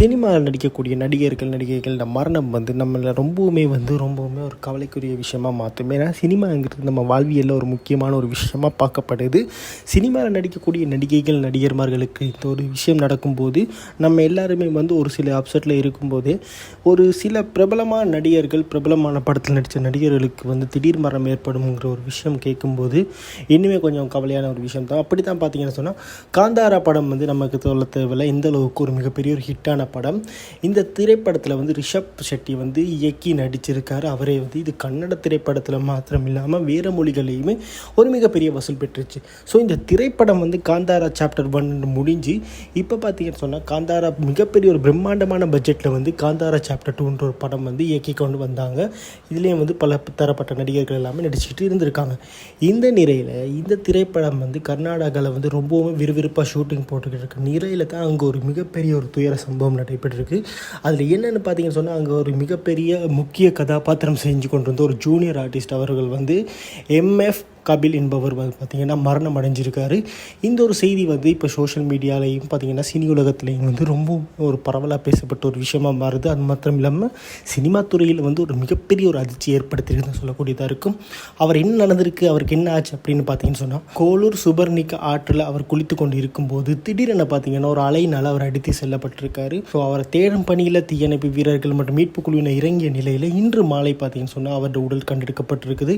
சினிமாவில் நடிக்கக்கூடிய நடிகர்கள் நடிகைகளோட மரணம் வந்து நம்மளை ரொம்பவுமே வந்து ரொம்பவுமே ஒரு கவலைக்குரிய விஷயமாக மாற்றும் ஏன்னா சினிமாங்கிறது நம்ம வாழ்வியலில் ஒரு முக்கியமான ஒரு விஷயமா பார்க்கப்படுது. சினிமாவில் நடிக்கக்கூடிய நடிகைகள் நடிகர்மார்களுக்கு இந்த ஒரு விஷயம் நடக்கும்போது நம்ம எல்லாருமே வந்து ஒரு சில அப்செட்டில் இருக்கும்போது ஒரு சில பிரபலமான நடிகர்கள் பிரபலமான படத்தில் நடித்த நடிகர்களுக்கு வந்து திடீர் மரணம் ஏற்படும்ங்கிற ஒரு விஷயம் கேட்கும்போது இன்னுமே கொஞ்சம் கவலையான ஒரு விஷயம் தான். அப்படி தான் பார்த்தீங்கன்னு சொன்னால் காந்தாரா படம் வந்து நமக்கு சொல்ல தேவையில்லை. இந்த அளவுக்கு ஒரு மிகப்பெரிய ஒரு ஹிட்டான படம். இந்த திரைப்படத்தில் வந்து ரிஷப் ஷெட்டி வந்து இயக்கி நடிச்சிருக்காரு. அவரே வந்து இது கன்னட திரைப்படத்தில் மாத்திரம் இல்லாமல் வேறு மொழிகளையுமே ஒரு மிகப்பெரிய வசூல் பெற்றுச்சு. ஸோ இந்த திரைப்படம் வந்து காந்தாரா சாப்டர் ஒன் முடிஞ்சு இப்போ பார்த்தீங்கன்னு சொன்னால் காந்தாரா மிகப்பெரிய ஒரு பிரம்மாண்டமான பட்ஜெட்டில் வந்து காந்தாரா சாப்டர் டூன்ற ஒரு படம் வந்து இயக்கி கொண்டு வந்தாங்க. இதுலேயும் வந்து பல தரப்பட்ட நடிகர்கள் எல்லாமே நடிச்சுட்டு இருந்திருக்காங்க. இந்த நிலையில் இந்த திரைப்படம் வந்து கர்நாடகாவில் வந்து ரொம்பவும் விறுவிறுப்பாக ஷூட்டிங் போட்டுக்கிட்டு இருக்கு நிலையில் தான் அங்கே ஒரு மிகப்பெரிய ஒரு துயர சம்பவம் நடைபெற்றிருக்கு அதில் என்னென்னு பார்த்தீங்கன்னு சொன்னால் அங்கே ஒரு மிகப்பெரிய முக்கிய கதாபாத்திரம் செஞ்சு கொண்டு வந்த ஒரு ஜூனியர் ஆர்டிஸ்ட் அவர்கள் வந்து எம்எஃப் கபில் என்பவர் வந்து பார்த்திங்கன்னா மரணம் அடைஞ்சிருக்காரு. இந்த ஒரு செய்தி வந்து இப்போ சோஷியல் மீடியாலையும் பார்த்திங்கன்னா சினி உலகத்துலேயும் வந்து ரொம்ப ஒரு பரவலாக பேசப்பட்ட ஒரு விஷயமாக மாறுது. அது மாத்திரம் இல்லாமல் சினிமா துறையில் வந்து ஒரு மிகப்பெரிய ஒரு அதிர்ச்சி ஏற்படுத்தியிருக்குன்னு சொல்லக்கூடியதாக இருக்கும். அவர் என்ன நடந்திருக்கு அவருக்கு என்ன ஆச்சு அப்படின்னு பார்த்தீங்கன்னு சொன்னால் கோலூர் சுபர்ணிக்க ஆற்றில் அவர் குளித்து கொண்டு இருக்கும்போது திடீரென பார்த்தீங்கன்னா ஒரு அலையினால் அவர் அடித்து செல்லப்பட்டிருக்காரு. ஸோ அவரை தேடும் பணியில் தீயணைப்பு வீரர்கள் மற்றும் மீட்பு குழுவினர் இறங்கிய நிலையில் இன்று மாலை பார்த்தீங்கன்னு சொன்னால் அவருடைய உடல் கண்டெடுக்கப்பட்டிருக்குது.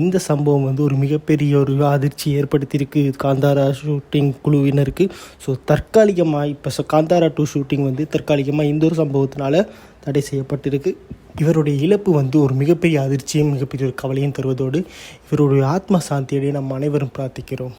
இந்த சம்பவம் வந்து ஒரு மிகப்பெரிய ஒரு அதிர்ச்சி ஏற்படுத்தியிருக்கு காந்தாரா ஷூட்டிங் குழுவினருக்கு. ஸோ தற்காலிகமாக இப்போ காந்தாரா டூ ஷூட்டிங் வந்து தற்காலிகமாக இந்த ஒரு சம்பவத்தினால தடை செய்யப்பட்டிருக்கு. இவருடைய இழப்பு வந்து ஒரு மிகப்பெரிய அதிர்ச்சியும் மிகப்பெரிய ஒரு கவலையும் தருவதோடு இவருடைய ஆத்ம சாந்தியடைய நம்ம அனைவரும் பிரார்த்திக்கிறோம்.